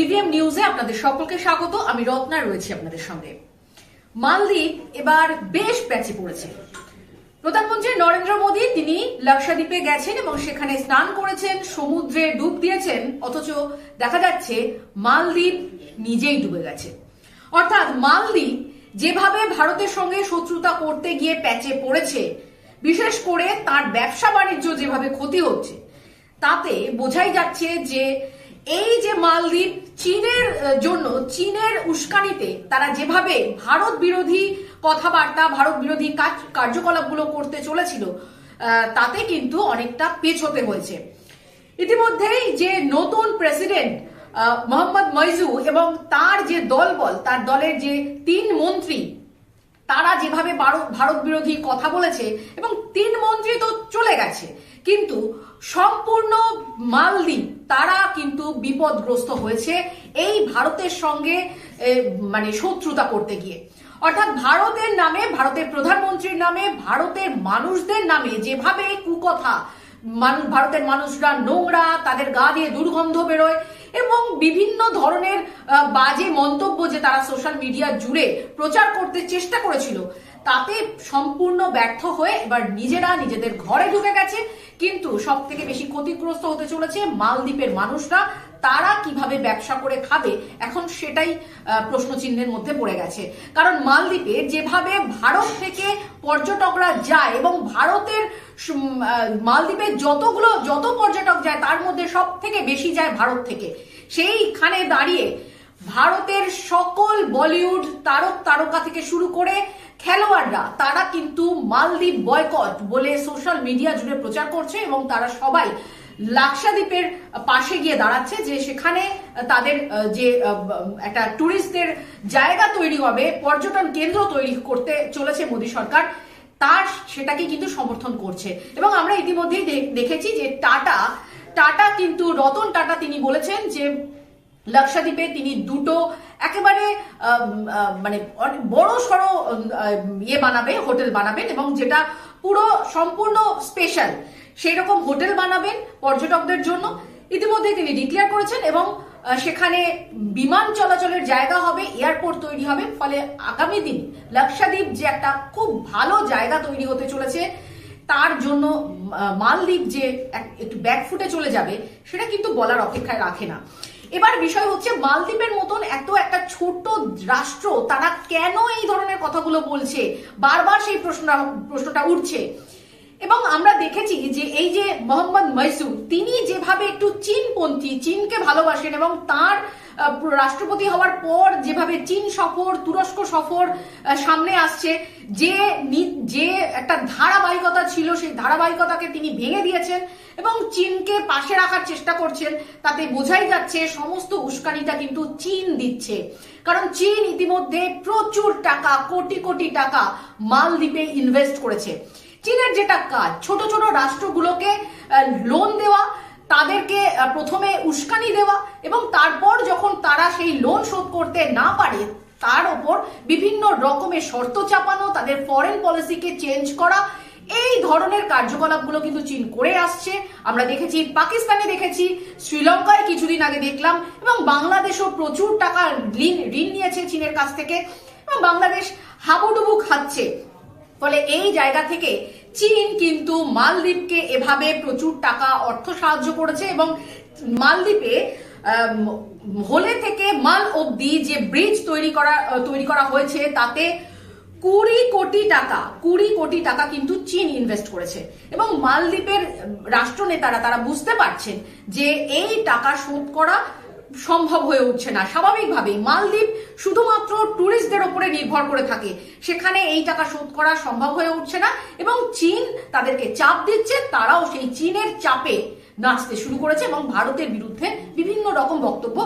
EVM নিউজে আপনাদের সকলকে স্বাগত। আমি রত্না রয়েছি আপনাদের সঙ্গে। মালদ্বীপ এবার বেশ প্যাচে পড়েছে। প্রধানমন্ত্রী নরেন্দ্র মোদী, তিনি লাক্ষাদ্বীপে গেছেন এবং সেখানে স্নান করেছেন, সমুদ্রে ডুব দিয়েছেন, অথচ দেখা যাচ্ছে মালদ্বীপ নিজেই ডুবে গেছে। অর্থাৎ মালদ্বীপ যেভাবে ভারতের সঙ্গে শত্রুতা করতে গিয়ে প্যাচে পড়েছে, বিশেষ করে তার ব্যবসা বাণিজ্য যেভাবে ক্ষতি হচ্ছে তাতে বোঝাই যাচ্ছে যে এই যে মালদ্বীপ চীনের জন্য চীনের উস্কানিতে তারা যেভাবে ভারত বিরোধী কথাবার্তা, ভারত বিরোধী কার্যকলাপগুলো করতে চলেছিল তাতে কিন্তু অনেকটা পেছতে হয়েছে। ইতিমধ্যেই যে নতুন প্রেসিডেন্ট মোহাম্মদ মইজু এবং তার যে দলবল, তার দলের যে তিন মন্ত্রী, তারা যেভাবে ভারত বিরোধী কথা বলেছে এবং তিন মন্ত্রী তো চলে গেছে, কিন্তু সম্পূর্ণ মালদ্বীপ, তারা কিন্তু বিপদগ্রস্ত হয়েছে এই ভারতের সঙ্গে মানে শত্রুতা করতে গিয়ে। অর্থাৎ ভারতের নামে, ভারতের প্রধানমন্ত্রীর নামে, ভারতের মানুষদের নামে যেভাবে কুকথা মানুষ ভারতের মানুষরা নোংরা, তাদের গা দিয়ে দুর্গন্ধ বেরোয় এবং বিভিন্ন ধরনের বাজে মন্তব্য যে তারা সোশ্যাল মিডিয়া জুড়ে প্রচার করতে চেষ্টা করেছিল, তাতে সম্পূর্ণ ব্যর্থ হয়ে এবার নিজেরা নিজেদের ঘরে ঢুকে গেছে কিন্তু সব থেকে বেশি ক্ষতিগ্রস্ত হতে চলেছে মালদ্বীপের মানুষরা। তারা কীভাবে ব্যবসা করে খাবে? এখন সেটাই প্রশ্নচিহ্নের মধ্যে পড়ে গেছে। কারণ মালদ্বীপে যেভাবে ভারত থেকে পর্যটকরা যায় এবং ভারতের সুম- আহ, মালদ্বীপে যতগুলো যত পর্যটক যায় তার মধ্যে সব থেকে বেশি যায় ভারত থেকে। সেইখানে দাঁড়িয়ে ভারতের সকল বলিউড তারক তারকা থেকে শুরু করে খেলোয়াড়রা, তারা কিন্তু মালদ্বীপ বয়কট বলে সোশ্যাল মিডিয়া জুড়ে প্রচার করছে এবং তারা সবাই লাক্ষাদ্বীপের পাশে গিয়ে দাঁড়াচ্ছে যে সেখানে তাদের যে একটা টুরিস্টদের জায়গা তৈরি হবে, পর্যটন কেন্দ্র তৈরি করতে চলেছে মোদী সরকার, তার সেটাকে কিন্তু সমর্থন করছে। এবং আমরা ইতিমধ্যেই দেখেছি যে টাটা টাটা কিন্তু রতন টাটা তিনি বলেছেন যে লাক্ষাদ্বীপে তিনি দুটো একেবারে মানে অনেক বড় সড়ো ইয়ে বানাবে হোটেল বানাবেন এবং যেটা পুরো সম্পূর্ণ স্পেশাল সেই রকম হোটেল বানাবেন পর্যটকদের জন্য। ইতিমধ্যে তিনি ডিক্লেয়ার করেছেন এবং সেখানে বিমান চলাচলের জায়গা হবে এয়ারপোর্ট তৈরি হবে, ফলে আগামী দিন লাক্ষাদ্বীপ যে একটা খুব ভালো জায়গা তৈরি হতে চলেছে, তার জন্য মালদ্বীপ যে এক- একটু ব্যাকফুটে চলে যাবে, সেটা কিন্তু বলার অপেক্ষায় রাখে না। এবার বিষয় হচ্ছে মালদ্বীপের মতন এত একটা ছোট রাষ্ট্র, তারা কেন এই ধরনের কথাগুলো বলছে? বারবার সেই প্রশ্নটা প্রশ্নটা উঠছে। এবং আমরা দেখেছি যে এই যে মোহাম্মদ মৈসুর তিনি যেভাবে একটু চীনপন্থী, চীনকে ভালোবাসেন এবং তার রাষ্ট্রপতি হওয়ার পর যেভাবে চীন সফর, তুরস্ক সফর সামনে আসছে, যে যে একটা ধারাবাহিকতা ছিল, সেই ধারাবাহিকতাকে তিনি ভেঙে দিয়েছেন। এবং চীনকে পাশে রাখার চেষ্টা করছেন, তাতে বোঝাই যাচ্ছে সমস্ত উস্কানিটা কিন্তু চীন দিচ্ছে। কারণ চীন ইতিমধ্যে প্রচুর টাকা, কোটি কোটি টাকা মালদ্বীপে ইনভেস্ট করেছে। চীনের যেটা কাজ, ছোট ছোট রাষ্ট্রগুলোকে লোন দেওয়া, তাদেরকে প্রথমে উস্কানি দেওয়া এবং তারপর যখন তারা সেই লোন শোধ করতে না পারে, তার ওপর বিভিন্ন রকমের শর্ত চাপানো, তাদের ফরেন পলিসিকে চেঞ্জ করা এই ধরনের কার্যকলাপগুলো কিন্তু চীন করে আসছে। আমরা দেখেছি, পাকিস্তানে দেখেছি, শ্রীলঙ্কায় কিছুদিন আগে দেখলাম এবং বাংলাদেশও প্রচুর টাকা ঋণ ঋণ নিয়েছে চীনের কাছ থেকে এবং বাংলাদেশ হাবুডুবু খাচ্ছে। ফলে এই জায়গা থেকে চীন কিন্তু মালদ্বীপকে এভাবে প্রচুর টাকা অর্থ সাহায্য করেছে এবং মালদ্বীপে হোলে থেকে মাল অবধি যে ব্রিজ তৈরি করা তৈরি করা হয়েছে, তাতে কুড়ি কোটি টাকা, কুড়ি কোটি টাকা কিন্তু চীন ইনভেস্ট করেছে। এবং মালদ্বীপের রাষ্ট্রনেতারা তারা বুঝতে পারছেন যে এই টাকা শোধ করা সম্ভব হয়ে উঠছে না। স্বাভাবিকভাবেই মালদ্বীপ শুধুমাত্র ট্যুরিস্টদের ওপরে নির্ভর করে থাকে। সেখানে এই টাকা শোধ করা সম্ভব হয়ে উঠছে না এবং চীন তাদেরকে চাপ দিচ্ছে, তারাও সেই চীনের চাপে নাচতে শুরু করেছে এবং ভারতের বিরুদ্ধে বিভিন্ন রকম বক্তব্য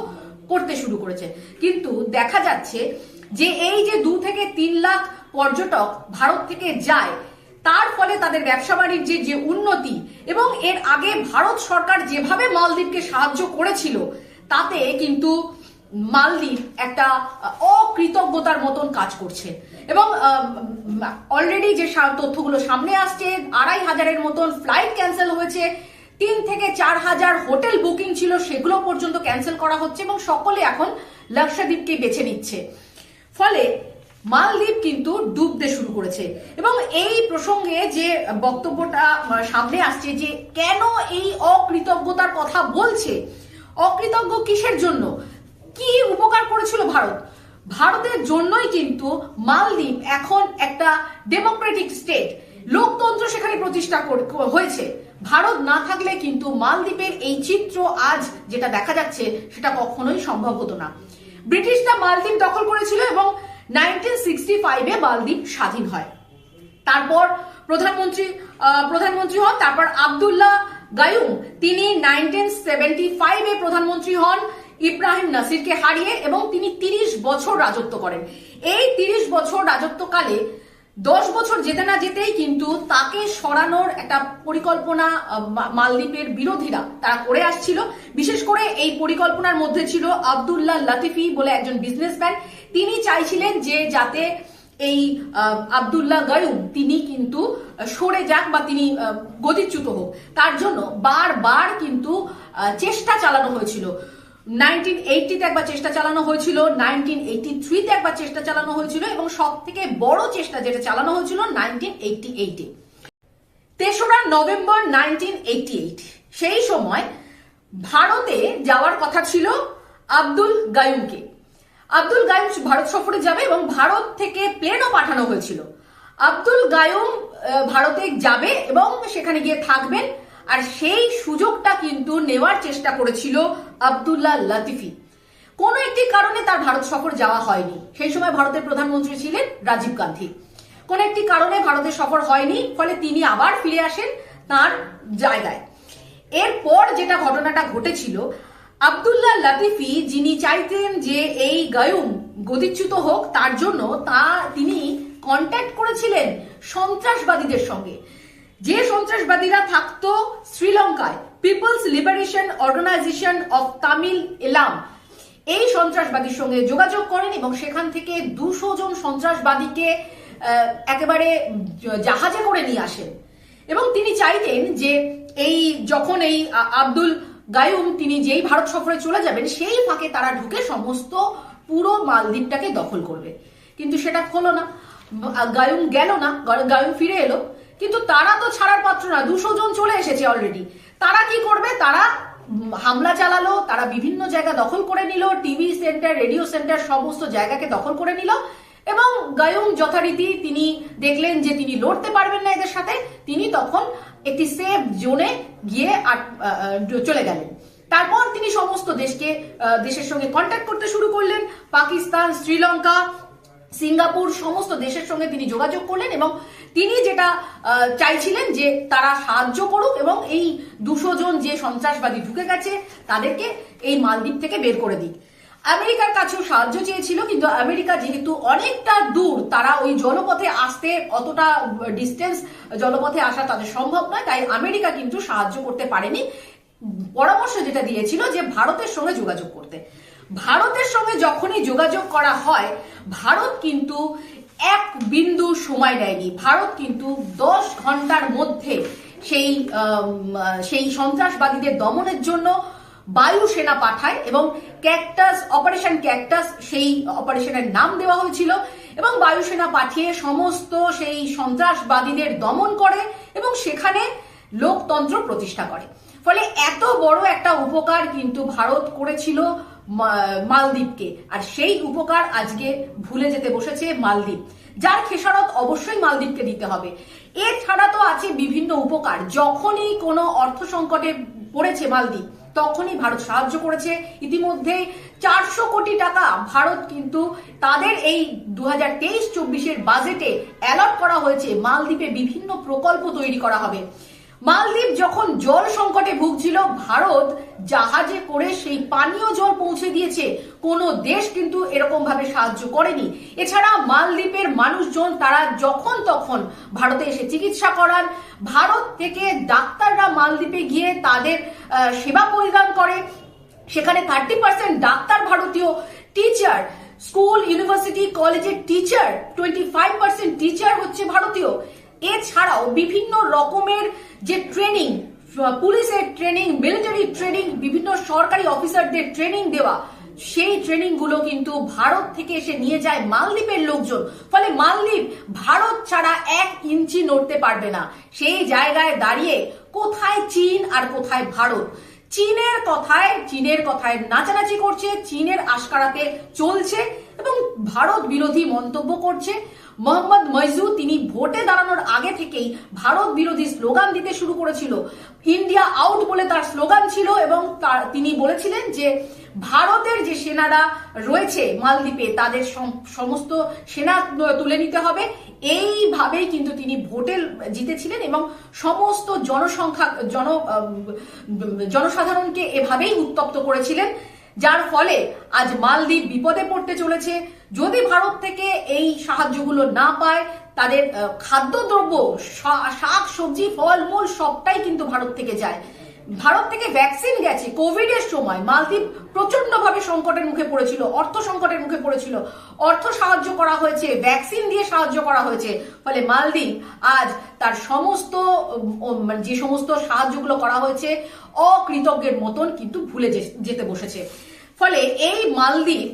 করতে শুরু করেছে। কিন্তু দেখা যাচ্ছে যে এই যে দু থেকে তিন লাখ পর্যটক ভারত থেকে যায়, তার ফলে তাদের ব্যবসা বাণিজ্যের যে উন্নতি এবং এর আগে ভারত সরকার যেভাবে মালদ্বীপকে সাহায্য করেছিল, তাতে কিন্তু মালদ্বীপ একটা অকৃতজ্ঞতার মতন কাজ করছে। এবং অলরেডি যে তথ্যগুলো সামনে আসছে, আড়াই হাজারের মতন ফ্লাইট ক্যান্সেল হয়েছে, তিন থেকে চার হাজার হোটেল বুকিং ছিল, সেগুলো পর্যন্ত ক্যান্সেল করা হচ্ছে এবং সকলে এখন লাক্ষাদ্বীপকে বেছে নিচ্ছে। ফলে মালদ্বীপ কিন্তু ডুবতে শুরু করেছে। এবং এই প্রসঙ্গে যে বক্তব্যটা সামনে আসছে যে কেন এই অকৃতজ্ঞতার কথা বলছে, অকৃতজ্ঞ কিসের জন্য? কি উপকার করেছিল ভারত? ভারতের জন্যই কিন্তু মালদ্বীপ এখন একটা ডেমোক্রেটিক স্টেট লোকতন্ত্র সেখানে প্রতিষ্ঠা হয়েছে। ভারত না থাকলে কিন্তু মালদ্বীপের এই চিত্র আজ যেটা দেখা যাচ্ছে, সেটা কখনোই সম্ভব হতো না। ব্রিটিশরা মালদ্বীপ দখল করেছিল এবং নাইনটিন সিক্সটি ফাইভে মালদ্বীপ স্বাধীন হয়। তারপর প্রধানমন্ত্রী প্রধানমন্ত্রী হন, তারপর আবদুল্লাহ গায়ুম। তিনি নাইনটিন সেভেন্টি ফাইভে প্রধানমন্ত্রী হন, ইব্রাহিম নাসিরকে হারিয়ে এবং তিনি তিরিশ বছর রাজত্ব করেন। এই তিরিশ বছর রাজত্বকালে দশ বছর যেতে না যেতেই কিন্তু তাকে সরানোর একটা পরিকল্পনা মালদ্বীপের বিরোধীরা, তারা করে আসছিল। বিশেষ করে এই পরিকল্পনার মধ্যে ছিল আবদুল্লাহ লাতিফি বলে একজন বিজনেসম্যান তিনি চাইছিলেন যে যাতে এই আবদুল্লাহ গায়ুম তিনি কিন্তু সরে যাক বা তিনি গতিচ্যুত হোক। তার জন্য বারবার কিন্তু চেষ্টা চালানো হয়েছিল। নাইনটিন এইটিতে একবার চেষ্টা চালানো হয়েছিল, নাইনটিন এইটি থ্রিতে একবার চেষ্টা চালানো হয়েছিল এবং সব থেকে বড় চেষ্টা যেটা চালানো হয়েছিল নাইনটিন এইটি এইটে। তেসরা নভেম্বর নাইনটিন সেই সময় ভারতে যাওয়ার কথা ছিল আব্দুল গায়ুমকে। আব্দুল গায়ুম ভারত সফরে যাবে এবং ভারত থেকে প্লেনও পাঠানো হয়েছিল। আব্দুল গায়ুম ভারতে যাবে এবং সেখানে গিয়ে থাকবেন। আর সেই সুযোগটা কিন্তু নেওয়ার চেষ্টা করেছিল আবদুল্লাহ লতিফি। কোন একটি কারণে তার ভারত সফর যাওয়া হয়নি। সেই সময় ভারতের প্রধানমন্ত্রী ছিলেন রাজীব গান্ধী। কোন একটি কারণে ভারতের সফর হয়নি, ফলে তিনি আবার ফিরে আসেন তার জায়গায়। এরপর যেটা ঘটনাটা ঘটেছিল আবদুল্লাহ লাতিফি, যিনি চাইতেন যে এই গায়ুম গদিচ্যুত হোক, তার জন্য তা তিনি কন্ট্যাক্ট করেছিলেন সন্ত্রাসবাদীদের সঙ্গে। যে সন্ত্রাসবাদীরা থাকতো শ্রীলঙ্কায় people's liberation organisation of Tamil Eelam এই সন্ত্রাসবাদীর সঙ্গে যোগাযোগ করেন এবং সেখান থেকে দুশো জন সন্ত্রাসবাদীকে একেবারে জাহাজে করে নিয়ে আসেন। এবং তিনি চাইতেন যে এই, যখন এই আব্দুল গায়ুম তিনি যেই ভারত সফরে চলে যাবেন, সেই ফাঁকে তারা ঢুকে সমস্ত পুরো মালদ্বীপটাকে দখল করবে। কিন্তু সেটা হলো না। গায়ুম গেল না গায়ুম ফিরে এলো। কিন্তু তারা তো ছাড়ার পাত্র না, দুশো জন চলে এসেছে অলরেডি তারা কি করবে? তারা হামলা চালালো, তারা বিভিন্ন জায়গা দখল করে নিল, টিভি সেন্টার, রেডিও সেন্টার সমস্ত জায়গাকে দখল করে নিল। এবং গায়ুম যথারীতি তিনি দেখলেন যে তিনি লড়তে পারবেন না এদের সাথে, তিনি তখন একটি সেফ জোনে গিয়ে চলে গেলেন। তারপর তিনি সমস্ত দেশকে দেশের সঙ্গে কন্ট্যাক্ট করতে শুরু করলেন। পাকিস্তান, শ্রীলঙ্কা, সিঙ্গাপুর সমস্ত দেশের সঙ্গে তিনি যোগাযোগ করলেন এবং তিনি যেটা চাইছিলেন যে তারা সাহায্য করুক এবং এই দুশো জন যে সন্ত্রাসবাদী ঢুকে গেছে, তাদেরকে এই মালদ্বীপ থেকে বের করে দিক। আমেরিকার কাছেও সাহায্য চেয়েছিল, কিন্তু আমেরিকা যেহেতু অনেকটা দূর, তারা ওই জলপথে আসতে অতটা ডিস্টেন্স জলপথে আসা তাদের সম্ভব নয়, তাই আমেরিকা কিন্তু সাহায্য করতে পারেনি। পরামর্শ যেটা দিয়েছিল যে ভারতের সঙ্গে যোগাযোগ করতে। ভারতের সঙ্গে যখনই যোগাযোগ করা হয়, ভারত কিন্তু এক বিন্দু সময় নেয়নি। ভারত কিন্তু দশ ঘণ্টার মধ্যে সেই সেই সন্ত্রাসবাদীদের দমনের জন্য বায়ু সেনা পাঠায় এবং ক্যাকটাস, অপারেশন ক্যাকটাস, সেই অপারেশনের নাম দেওয়া হয়েছিল এবং বায়ুসেনা পাঠিয়ে সমস্ত সেই সন্ত্রাসবাদীদের দমন করে এবং সেখানে লোকতন্ত্র প্রতিষ্ঠা করে। ফলে এত বড় একটা উপকার কিন্তু ভারত করেছিল মালদ্বীপকে। আর সেই উপকার আজকে ভুলে যেতে বসেছে মালদ্বীপ, যার খেসারত অবশ্যই মালদ্বীপকে দিতে হবে। এছাড়া তো আছে বিভিন্ন উপকার। যখনই কোনো অর্থ সংকটে পড়েছে মালদ্বীপ তখনই ভারত সাহায্য করেছে। ইতিমধ্যে চারশো কোটি টাকা ভারত কিন্তু তাদের এই দু হাজার তেইশ চব্বিশের বাজেটে অ্যালট করা হয়েছে। মালদ্বীপে বিভিন্ন প্রকল্প তৈরি করা হবে। মালদ্বীপ যখন জল সংকটে ভুগছিল, ভারত জাহাজে করে সেই পানীয় জল পৌঁছে দিয়েছে। কোনো দেশ কিন্তু এরকম ভাবে সাহায্য করেনি। এছাড়া মালদ্বীপের মানুষজন তারা যখন তখন ভারতে এসে চিকিৎসা করান। ভারত থেকে ডাক্তাররা মালদ্বীপে গিয়ে তাদের সেবা পরিদান করে। সেখানে থার্টি পার্সেন্ট ডাক্তার ভারতীয় টিচার স্কুল ইউনিভার্সিটি কলেজের teacher twenty five percent teacher হচ্ছে ভারতীয়। এছাড়াও বিভিন্ন রকমের যে ট্রেনিং পুলিশের ট্রেনিং মিলিটারি ট্রেনিং বিভিন্ন সরকারি অফিসারদের ট্রেনিং দেওয়া সেই ট্রেনিংগুলো কিন্তু ভারত থেকে এসে নিয়ে যায় মালদ্বীপের লোকজন। ফলে মালদ্বীপ ভারত ছাড়া এক ইঞ্চি নড়তে পারবে না। সেই জায়গায় দাঁড়িয়ে কোথায় চীন আর কোথায় ভারত? চীনের কথায় চীনের কথায় নাচানাচি করছে, চীনের আশকারাতে চলছে এবং ভারত বিরোধী মন্তব্য করছে। মোহাম্মদ মইজু, তিনি ভোটে দাঁড়ানোর আগে থেকেই ভারত বিরোধী স্লোগান দিতে শুরু করেছিল। ইন্ডিয়া আউট বলে তার স্লোগান ছিল এবং তিনি বলেছিলেন যে ভারতের যে সেনারা রয়েছে মালদ্বীপে, তাদের সমস্ত সেনা তুলে নিতে হবে। এইভাবেই কিন্তু তিনি ভোটে জিতেছিলেন এবং সমস্ত জনসংখ্যা, জন জনসাধারণকে এভাবেই উত্তপ্ত করেছিলেন, যার ফলে আজ মালদ্বীপ বিপদে পড়তে চলেছে। যদি ভারত থেকে এই সাহায্যগুলো না পায়, তাদের খাদ্যদ্রব্য শাক, সবজি, ফলমূল সবটাই কিন্তু ভারত থেকে যায়। ভারত থেকে ভ্যাকসিন গেছে কোভিড এর সময় মালদ্বীপ প্রচণ্ড ভাবে সংকটের মুখে পড়েছিল, অর্থ সংকটের মুখে পড়েছিল। অর্থ সাহায্য করা হয়েছে ভ্যাকসিন দিয়ে সাহায্য করা হয়েছে। ফলে মালদ্বীপ আজ তার সমস্ত মানে যে সমস্ত সাহায্যগুলো করা হয়েছে, অকৃতজ্ঞের মতন কিন্তু ভুলে যেতে বসেছে। ফলে এই মালদ্বীপ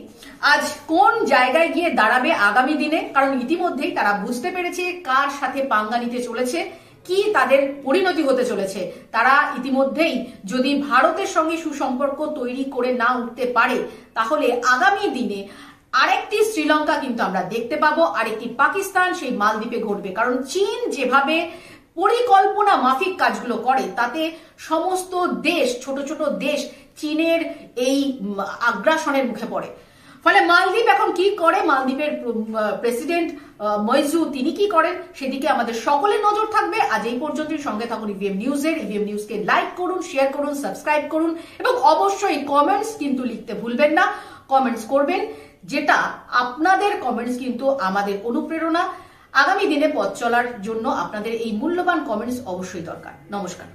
আজ কোন জায়গায় গিয়ে দাঁড়াবে আগামী দিনে? কারণ ইতিমধ্যেই তারা বুঝতে পেরেছে কার সাথে পাঙ্গা নিতে চলেছে। কি তাদের পরিণতি হতে চলেছে? তারা ইতিমধ্যেই যদি ভারতের সঙ্গে সুসম্পর্ক তৈরি করে না উঠতে পারে, তাহলে আগামী দিনে আরেকটি শ্রীলঙ্কা কিন্তু আমরা দেখতে পাবো, আরেকটি পাকিস্তান সেই মালদ্বীপে ঘটবে। কারণ চীন যেভাবে পরিকল্পনা মাফিক কাজগুলো করে, তাতে সমস্ত দেশ, ছোট ছোট দেশ চীনের এই আগ্রাসনের মুখে পড়ে। ফলে মালদ্বীপ এখন কি করে? মালদ্বীপের প্রেসিডেন্ট মইজু, তিনি কি করেন? সেদিকে আমাদের সকলের নজর থাকবে। আজ এই পর্যন্তই। সঙ্গে থাকুন ইভিএম নিউজের ইভিএম নিউজকে লাইক করুন শেয়ার করুন সাবস্ক্রাইব করুন এবং অবশ্যই কমেন্টস কিন্তু লিখতে ভুলবেন না। কমেন্টস করবেন যেটা আপনাদের কমেন্টস কিন্তু আমাদের অনুপ্রেরণা। আগামী দিনে পথ চলার জন্য আপনাদের এই মূল্যবান কমেন্টস অবশ্যই দরকার। নমস্কার।